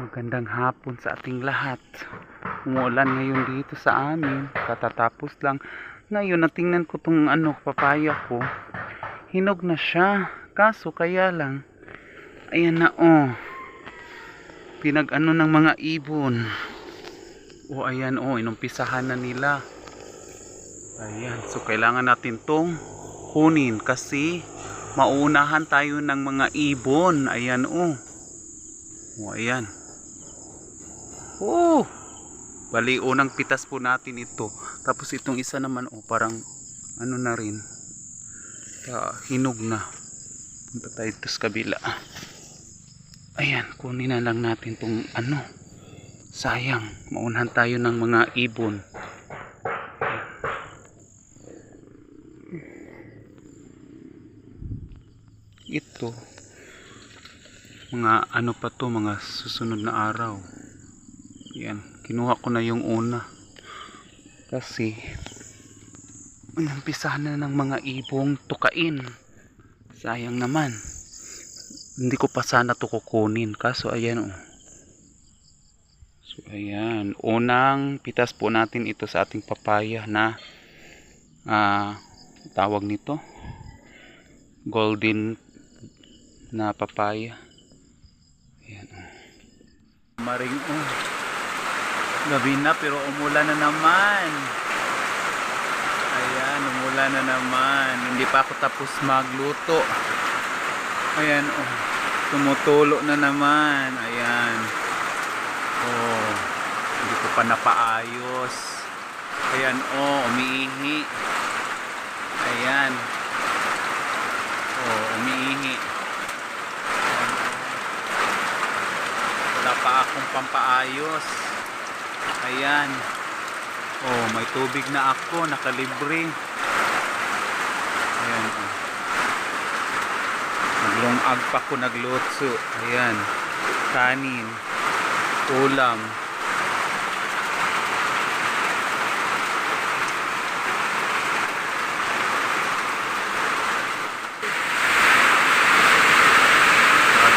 Magandang hapon sa ating lahat. Umuulan ngayon dito sa amin. Katatapos lang. Ngayon, natingnan ko tong ano, papaya ko. Hinog na siya. Kaso, kaya lang. Ayan na, oh. Pinag-ano ng mga ibon. Oh, ayan, oh. Inumpisahan na nila. Ayan. So, kailangan natin tong kunin kasi maunahan tayo ng mga ibon. Ayan, oh. Oh, ayan. Oh! Bali, unang pitas po natin ito. Tapos itong isa naman, oh, parang ano na rin. Ah, hinog na. Punta tayo dito sa kabila. Ayan, kunin na lang natin tong ano. Sayang, maunahan tayo ng mga ibon. Ito, mga ano pa to, mga susunod na araw. Yan, kinuha ko na yung una. Kasi, umpisahan na ng mga ibong tukain. Sayang naman. Hindi ko pa sana to kukunin. Kaso, ayan oh. So, ayan. Unang pitas po natin ito sa ating papaya na ah, tawag nito. Golden na papaya. Ayan oh. Maring oh. Gabi na pero umulan na naman. Ayan, umulan na naman. Hindi pa ako tapos magluto. Ayan, oh. Tumutulo na naman. Ayan. Oh. Hindi ko pa napaayos. Ayan, oh. Umiihi. Ayan. Oh, umiihi. Ayan. Wala pa akong pampaayos. Ayan. Oh, may tubig na ako, nakalibre. Ayan. Naglungag pa ko naglutso. Ayan. Kanin. Ulam.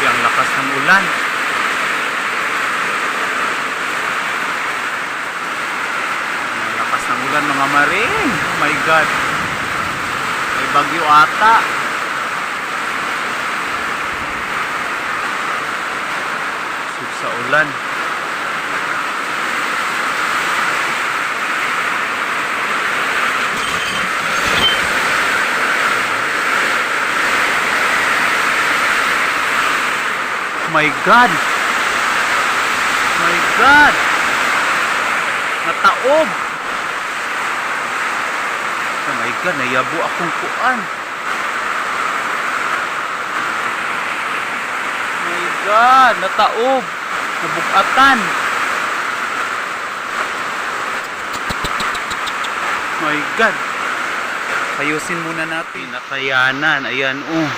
Grabe ang lakas ng ulan. Ang lakas ng ulan mga maring. Oh my God. May bagyo ata. Sug sa ulan. My God. My God. Nataob. God, nayabo akong kuan. My God, nataob. Nabugatan. My God. Ayusin muna natin. Natayanan. Ayan, oh.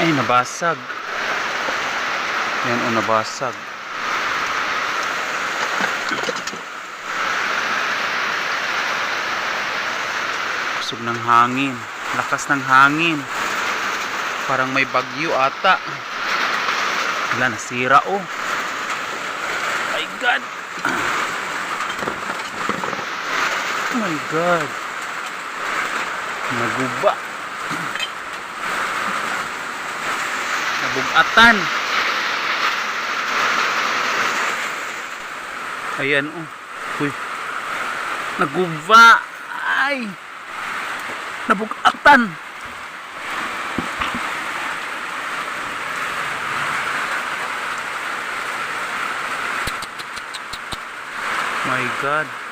Ay, nabasag. Ayan, oh, nabasag. Kusog ng hangin. Lakas ng hangin. Parang may bagyo ata. Wala, nasira oh. My God. Oh my God. Naguba. Nabugatan. Ayan oh. Uy. Naguba. Ay. Nabugatan. My God.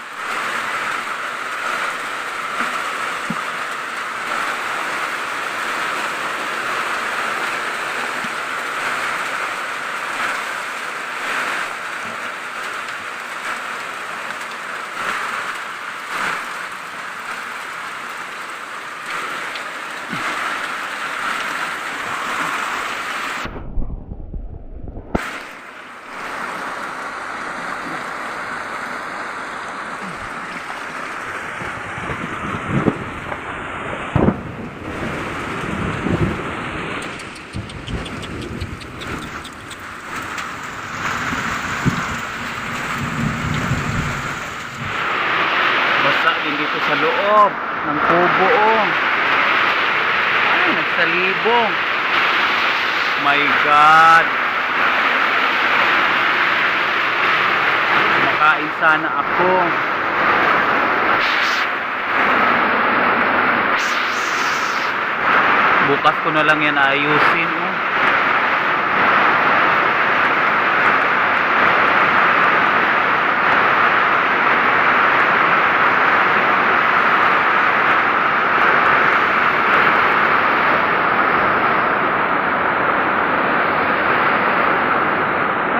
Dito sa loob ng kubo. Oh. Ay, nagsalibong. My God. Makain sana ako. Bukas ko na lang yan ayusin. Oh.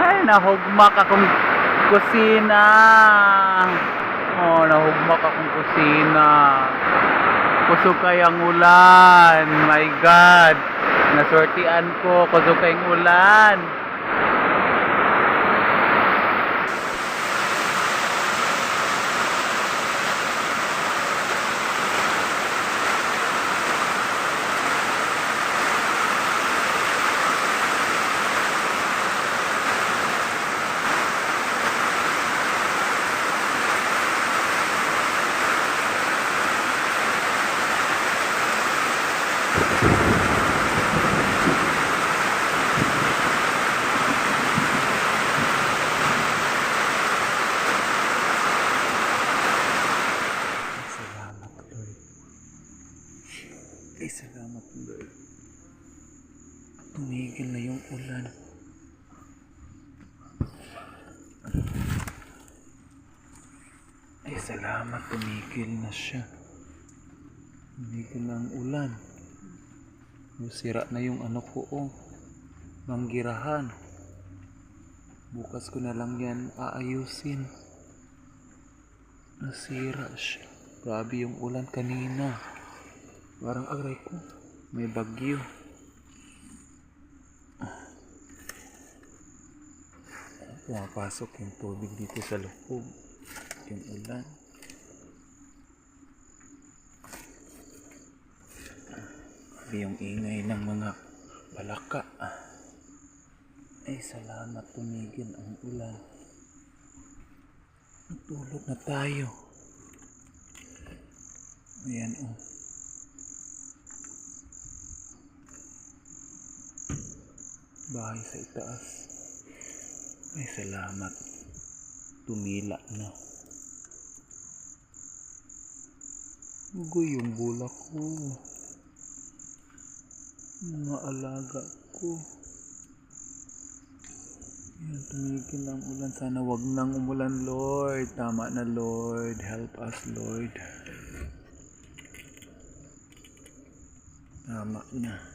Ay, nahugmak akong kusina. Oh, nahugmak akong kusina. Kusog kayang ulan. My God. Nasortian ko. Kusog kayang ulan. Salamat, Lord. Ay, salamat, Lord. Tumigil na ulan. Ay, salamat. Tumigil na siya. Tumigil ang ulan. Sira na yung ano ko, oh. Manggirahan. Bukas ko na lang yan aayusin. Nasira siya. Grabe yung ulan kanina. Parang aray ko. May bagyo. Pumapasok yung tubig dito sa loob. Yung ulan. Grabe yung ingay ng mga balaka. Ay, salamat tumigil ang ulan. Natulog na tayo. Ayan oh. Bahay sa itaas. Ay salamat. Tumila na. Ugoy yung bulak ko. Mga alaga ko. Yan, tumigil ang ulan. Sana wag nang umulan, Lord. Tama na, Lord. Help us, Lord. Tama na.